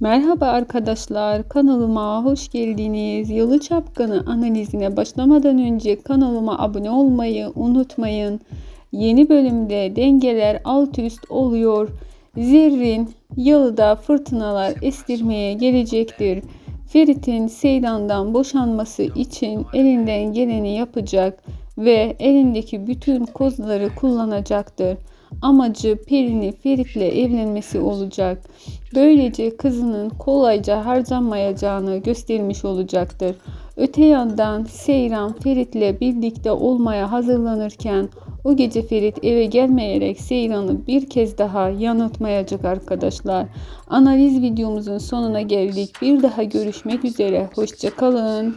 Merhaba arkadaşlar, kanalıma hoş geldiniz. Yalı Çapkını analizine başlamadan önce kanalıma abone olmayı unutmayın. Yeni bölümde dengeler alt üst oluyor. Zerrin yalıda fırtınalar estirmeye gelecektir. Ferit'in Seydan'dan boşanması için elinden geleni yapacak ve elindeki bütün kozları kullanacaktır. Amacı Peri'ni Ferit'le evlenmesi olacak. Böylece kızının kolayca harcanmayacağını göstermiş olacaktır. Öte yandan Seyran Ferit'le birlikte olmaya hazırlanırken o gece Ferit eve gelmeyerek Seyran'ı bir kez daha yanıltmayacak arkadaşlar. Analiz videomuzun sonuna geldik. Bir daha görüşmek üzere. Hoşçakalın.